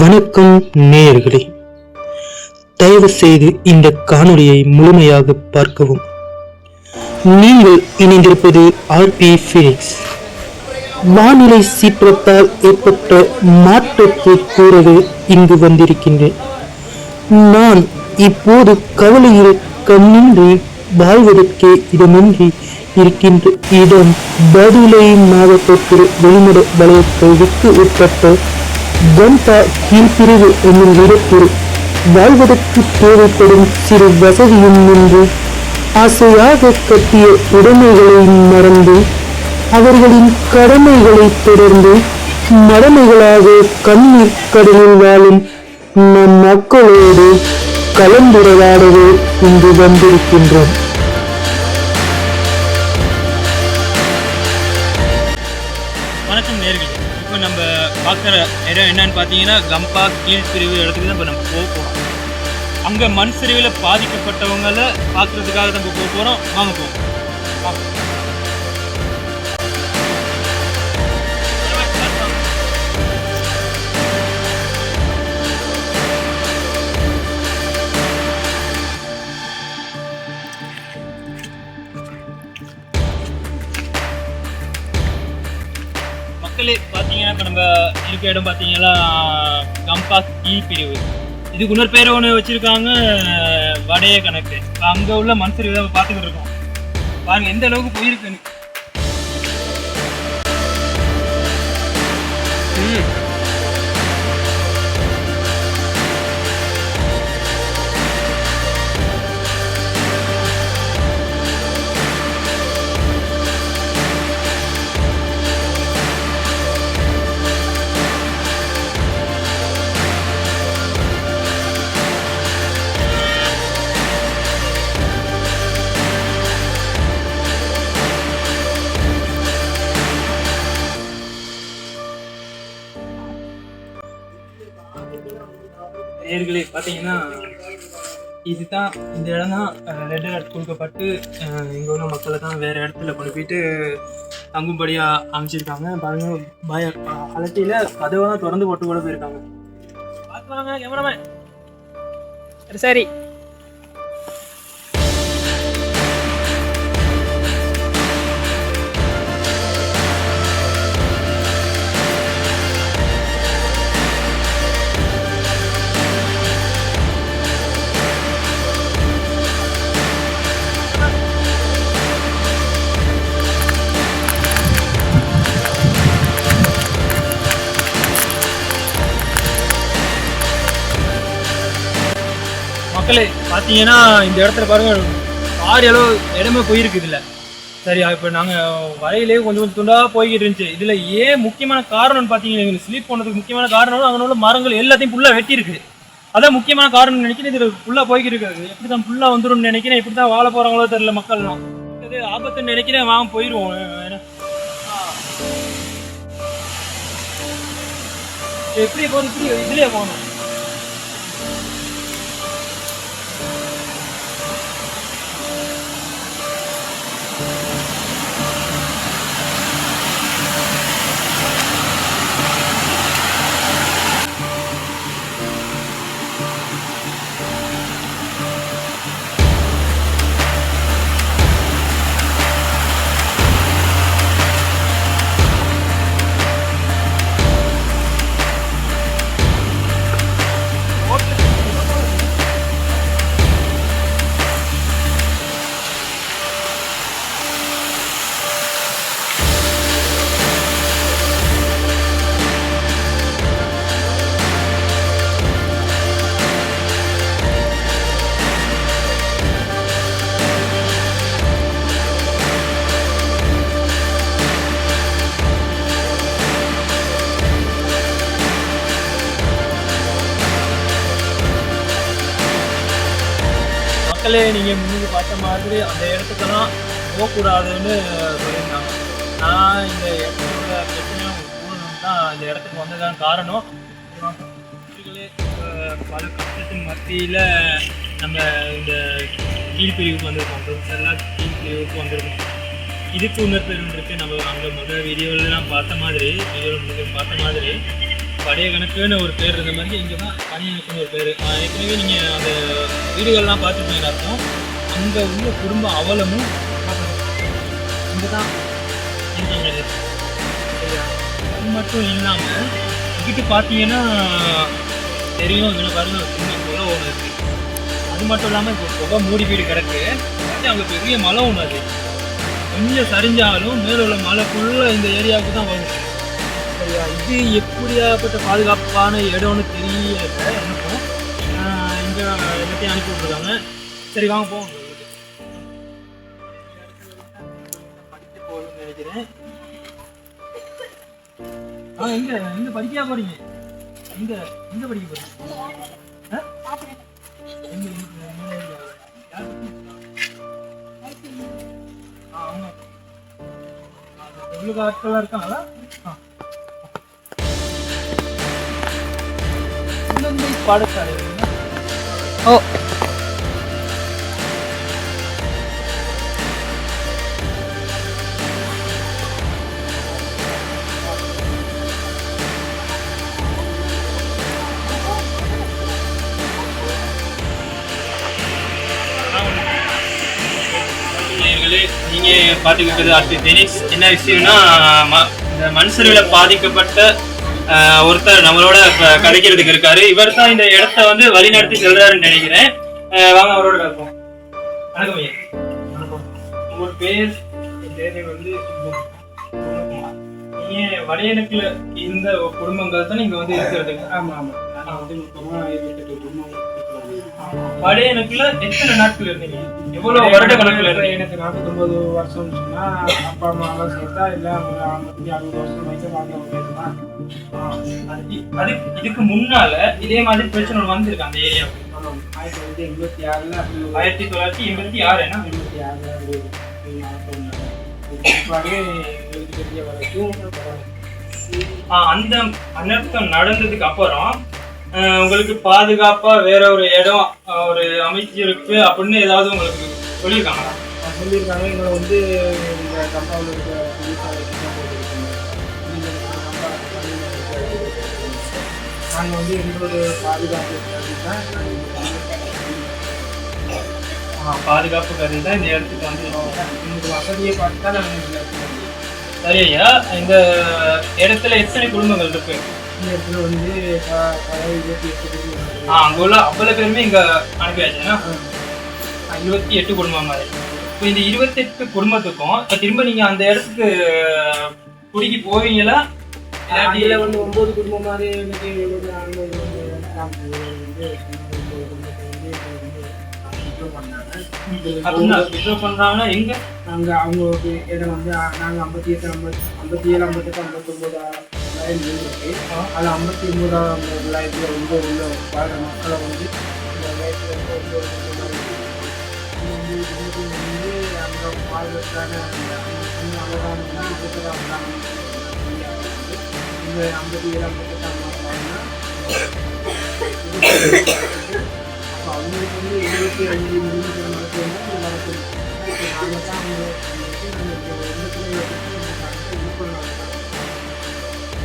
வணக்கம் நேயர்களே. தயவு செய்து இந்த காணொளியை முழுமையாக பார்க்கவும். நீங்கள் இணைந்திருப்பது ஆர்பி வானிலை சீற்றத்தால் ஏற்பட்ட மாற்றத்தை கூறவே இங்கு வந்திருக்கின்றேன். நான் இப்போது கவலையில் கண்ணின்றி வாழ்வதற்கே இடமின்றி இருக்கின்ற இடம் பதுளை மாவட்டத்தில் வளையத்தை விட்டு உட்பட்ட கம்பா கீழ்பிரிவு என்னும் இடத்தில் வாழ்வதற்கு தேவைப்படும் சிறு வசதியும் நின்று ஆசையாக கட்டிய உடைமைகளை மறந்து அவர்களின் கடமைகளை தொடர்ந்து மடமைகளாக கண்ணீர் கடலில் வாழும் நம் மக்களோடு கலந்துரையாடவே இங்கு வந்திருக்கின்றோம். வணக்கம் நேர்கள். பார்க்குற இடம் என்னன்னு பார்த்தீங்கன்னா கம்பா கீழ்பிரிவு இடத்துக்கு தான் இப்போ நம்ம போக போகிறோம் அங்கே மண் சரிவில் பாதிக்கப்பட்டவங்கள பார்க்குறதுக்காக நம்ம போக போகிறோம் வாங்க போவோம். மக்களே பார்த்தீங்கன்னா இப்போ நம்ம இருக்க இடம் பார்த்தீங்கன்னா கம்பாஸ் இ பிரிவு. இதுக்கு இன்னொரு பேர் ஒன்று வச்சுருக்காங்க வடைய கணக்கு இப்போ அங்கே உள்ள மனுஷர் இதை பார்த்துக்கிட்டு இருக்கோம். பாருங்க எந்த அளவுக்கு போயிருக்குன்னு. பார்த்தீங்கன்னா இதுதான் இந்த இடம் தான் ரெட் அலர்ட் கொடுக்கப்பட்டு இங்கே உள்ள மக்களை தான் வேறு இடத்துல கொண்டு போயிட்டு தங்கும்படியாக அமைச்சிருக்காங்க. பாருங்க பய அலட்டியில் தான் திறந்து போட்டு கூட போயிருக்காங்க. பார்த்து வாங்க கேமராமேன் சரி. மக்களே பார்த்தீங்கன்னா இந்த இடத்துல பாருங்க ஆறு அளவு இடமே போயிருக்குது இதில். சரி இப்போ நாங்கள் வரையிலே கொஞ்சம் கொஞ்சம் துண்டாக போய்கிட்டு இருந்துச்சு. இதில் ஏன் முக்கியமான காரணம்னு பார்த்தீங்கன்னா எங்களுக்கு ஸ்லீப் போனதுக்கு முக்கியமான காரணம் அங்கே உள்ள மரங்கள் எல்லாத்தையும் ஃபுல்லாக வெட்டியிருக்கு. அதான் முக்கியமான காரணம் நினைக்கிறேன். இதில் ஃபுல்லாக போய்கிட்டு இருக்காது எப்படி தான் ஃபுல்லாக வந்துடும் நினைக்கிறேன். எப்படி தான் வாழ போகிறாங்களோ தெரியல மக்கள்லாம். இது ஆபத்துன்னு நினைக்கிறேன். வாங்க போயிடுவோம் ஏன்னா, எப்படி போகிறது இதுலேயே போகணும். மக்களே நீங்கள் முன்னுக்கு பார்த்த மாதிரி அந்த இடத்துக்கெல்லாம் போகக்கூடாதுன்னு சொல்லியிருந்தாங்க. நான் இந்த இடத்துல பிரச்சனை போகணும்னு தான் இந்த இடத்துக்கு வந்ததுதான் காரணம். பல கஷ்டத்தின் மத்தியில் நம்ம இந்த கீழ்பிரிவுக்கு வந்திருக்கோம். ப்ரொஃபஸர்லாம் கீழ்பிரிவுக்கு வந்திருக்கோம். இதுக்கு இன்னொரு பேர் இருக்குது நம்ம அங்கே முதல் வீடியோலாம் பார்த்த மாதிரி வீடியோவில் பார்த்த மாதிரி பழைய கணக்குன்னு ஒரு பேர் இருந்த மாதிரி இங்கே தான் பணியனுக்குன்னு ஒரு பேர். ஏற்கனவே நீங்கள் அந்த வீடுகள்லாம் பார்த்துருப்பீங்க அர்த்தம்? அங்கே உள்ள குடும்ப அவலமும் இங்கே தான் இருக்கீங்க அது மட்டும் இல்லாமல் இங்கிட்டு பார்த்தீங்கன்னா தெரியும் இங்கே பாருங்க சின்ன குளம் ஒன்று இருக்கு. அது மட்டும் இல்லாமல் இப்போ புகை மூடி வீடு கிடக்கு. அங்கே பெரிய மலை ஒன்று அது. கொஞ்சம் சரிஞ்சாலும் மேலே உள்ள மலை ஃபுல்லாக இந்த ஏரியாவுக்கு தான் வரும். இது எப்படியாப்பட்ட பாதுகாப்பான இடம்னு தெரியல. எனக்கும் ஆஹ் இங்க எல்லாத்தையும் அனுப்பி விட்ருக்காங்க சரி வாங்க போவோம். படிக்க போகணும்னு நினைக்கிறேன் ஆ எங்க எங்க படிக்க போறீங்க? எங்க எங்க படிக்க போறீங்க? ஆ? எங்க, எங்க, எங்க, இருக்காங்களா? ஓ. நீங்க பாத்துக்கிட்டது அடுத்து ஃபெனிக்ஸ் என்ன விஷயம்னா ம- இந்த மண் பாதிக்கப்பட்ட ஒருத்தர் நம்மளோட இப்ப கதைக்கிறதுக்கு இருக்காரு. இவர் தான் இந்த இடத்த வந்து வழி நடத்தி செல்றாருன்னு நினைக்கிறேன். வாங்க அவரோட கேட்போம் வணக்கம் ஐயா. வணக்கம். உங்களோட பேர் பேர் வந்து நீங்க வடையனுக்குல இந்த குடும்பங்கள் தான் நீங்க வந்து இருக்கிறதுக்கு. ஆமா ஆமா. நான் வந்து இருபத்தெட்டு குடும்பம். வடையனுக்குல எத்தனை நாட்கள் இருந்தீங்க எவ்வளவு வருட கணக்குல இருந்தீங்க எனக்கு நாற்பத்தொன்பது வருஷம் சொன்னா அப்பா அம்மா எல்லாம் சேர்த்தா ஐம்பத்தி அறுபது வருஷம் வரைக்கும் வாழ்ந்த ஒரு பேர் தான். அது இதுக்கு முன்னால இதே மாதிரி பிரச்சனை வந்திருக்கு அந்த ஏரியாவுக்கு. ஆயிரத்தி தொள்ளாயிரத்தி எண்பத்தி ஆறுல ஆயிரத்தி தொள்ளாயிரத்தி எண்பத்தி ஆறு என்ன? எண்பத்தி ஆறுல பிற்பாடு எங்களுக்கு தெரிய வரைக்கும் அந்த அனர்த்தம் நடந்ததுக்கு அப்புறம் உங்களுக்கு பாதுகாப்பா வேற ஒரு இடம் ஒரு அமைச்சிருக்கு அப்படின்னு ஏதாவது உங்களுக்கு சொல்லியிருக்காங்களா? சொல்லியிருக்காங்க. எங்களை வந்து இந்த கம்பாவில் இருக்க நாங்கள் வந்து எங்களோட பாதுகாப்பு தான் பாதுகாப்பு கருதி தான் இந்த இடத்துக்கு வந்து எங்களுக்கு வசதியை பார்த்து தான் நாங்கள். சரி ஐயா இந்த இடத்துல எத்தனை குடும்பங்கள் இருக்கு? இந்த இடத்துல வந்து இருபத்தி எட்டு ஆஹ் அங்க உள்ள அவ்வளவு பேருமே இங்க அனுப்பியாச்சுன்னா இருபத்தி எட்டு குடும்பம் மாதிரி. இப்போ இந்த இருபத்தெட்டு குடும்பத்துக்கும் இப்ப திரும்ப நீங்க அந்த இடத்துக்கு குடிக்கு போவீங்களா? அதில் வந்து ஒன்பது குடும்பம் மாதிரி எனக்கு வந்து பண்ணாங்க எங்க? நாங்க அவங்களுக்கு இடம் வந்து நாங்க ஐம்பத்தி எட்டு ஐம்பத்தி ஐம்பத்தி ஏழு ஐம்பத்தெட்டு ஐம்பத்தொம்போது லைன் இருக்கு அதில் ஐம்பத்தி ஒன்பதாம் லைன்ல ரொம்ப உள்ள வாழ்ற மக்களை வந்து இந்த வயசுல வந்து வந்து அங்கே வாழ்வதற்கான அந்த இந்த ஐம்பத்தி ஏழாம் அப்போ அவங்களுக்கு வந்து இருபத்தி அஞ்சு முடிஞ்ச நடக்கணும் வளர்க்கணும் நாங்கள் தான் அவங்க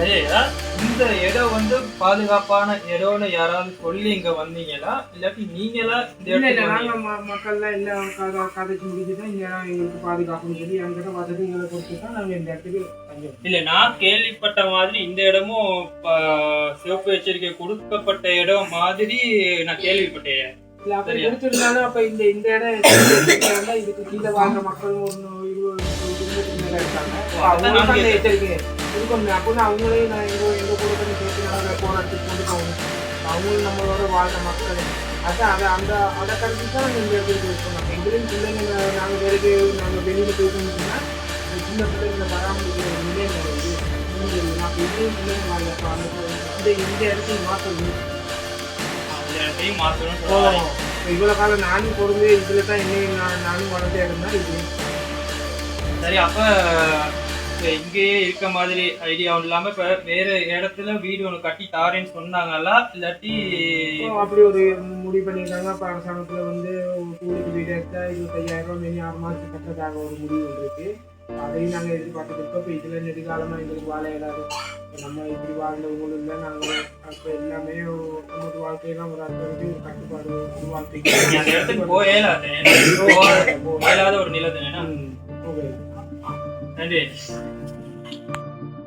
இந்த இடம் வந்து பாதுகாப்பான இடம்னு யாராவது சொல்லி இங்க வந்தீங்களா? இல்லாட்டி நீங்களா இந்த இல்லை இல்லை? நாங்கள் மக்கள்லாம் எல்லாம் கதை கதைச்சு முடிச்சு தான் இந்த இடம் எங்களுக்கு பாதுகாப்புன்னு சொல்லி எங்கிட்ட வசதிகளை கொடுத்து தான் நாங்கள் இந்த இடத்துக்கு தஞ்சோம் இல்ல நான் கேள்விப்பட்ட மாதிரி இந்த இடமும் சிவப்பு எச்சரிக்கை கொடுக்கப்பட்ட இடம் மாதிரி நான் கேள்விப்பட்டேன். இல்லை அப்படி சரியா. கொடுத்துருந்தாலும் அப்போ இந்த இந்த இடம் இதுக்கு கீழே வாழ்ற மக்கள் ஒரு நூ- இருபது மேலே இருக்காங்க. இருக்கணும் அப்படின்னு அவங்களையும் நான் எங்கள் எங்கள் கூட கொஞ்சம் சேர்த்து நாங்கள் போராட்டத்துக்கு கொண்டு போகணும் அவங்களும் நம்மளோட வாழ்ற மக்கள். அதான் அதை அந்த அதை கருத்து தான் இந்த இடத்துக்கு யூஸ் பண்ணோம் எங்களையும் பிள்ளைங்க நாங்கள் வேலைக்கு நாங்கள் வெளியில் போயிட்டோம்னு சொன்னால் சின்ன பிள்ளைங்களை ஒரு நிலையம் வருது அப்போ இதையும் பிள்ளைங்க வாழ்றப்ப அந்த இந்த இந்த இடத்தையும் மாற்றணும் இடத்தையும் காலம் நானும் பொறுந்து இதுல தான் என்னையும் நான் நானும் வளர்ந்தே இருந்தா இது சரி அப்ப இங்கேயே இருக்க மாதிரி ஐடியா இல்லாம இப்ப வேற இடத்துல வீடு ஒண்ணு கட்டி தாரேன்னு சொன்னாங்களா இல்லாட்டி இப்போ அப்படி ஒரு முடிவு பண்ணியிருக்காங்க. இப்போ அரசாங்கத்துல வந்து கூலிக்கு வீடு எடுத்தா இருபத்தையாயிரம் ரூபாய் மேலே ஆறு மாதத்துக்கு கட்டுறதாக ஒரு முடிவு இருக்கு அதையும் நாங்கள் எதிர்பார்த்துட்டு இருக்கோம். இப்போ இதில் நெடுகாலமாக எங்களுக்கு வாழ இயலாது இப்ப நம்ம இப்படி வாழ்ந்த ஊழலில் நாங்கள் அப்போ எல்லாமே நமது வாழ்க்கையெல்லாம் ஒரு அர்த்தம் ஒரு கட்டுப்பாடு ஒரு வாழ்க்கை அந்த இடத்துக்கு போயே இயலாத ஒரு நிலை தானே? ஓகே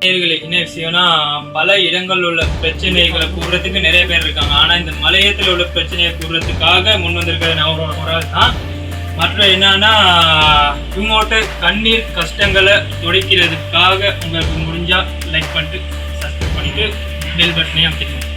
நேர்களை என்ன விஷயம்னா பல இடங்களில் உள்ள பிரச்சனைகளை கூறுறதுக்கு நிறைய பேர் இருக்காங்க. ஆனால் இந்த மலையத்தில் உள்ள பிரச்சனையை கூறுறதுக்காக முன் வந்திருக்கிற நான் முறை தான். மற்ற என்னன்னா இவங்கோட்ட கண்ணீர் கஷ்டங்களை துடைக்கிறதுக்காக உங்களுக்கு முடிஞ்சால் லைக் பண்ணிட்டு சப்ஸ்கிரைப் பண்ணிட்டு பெல் பட்டனையும் அமைச்சிக்கோங்க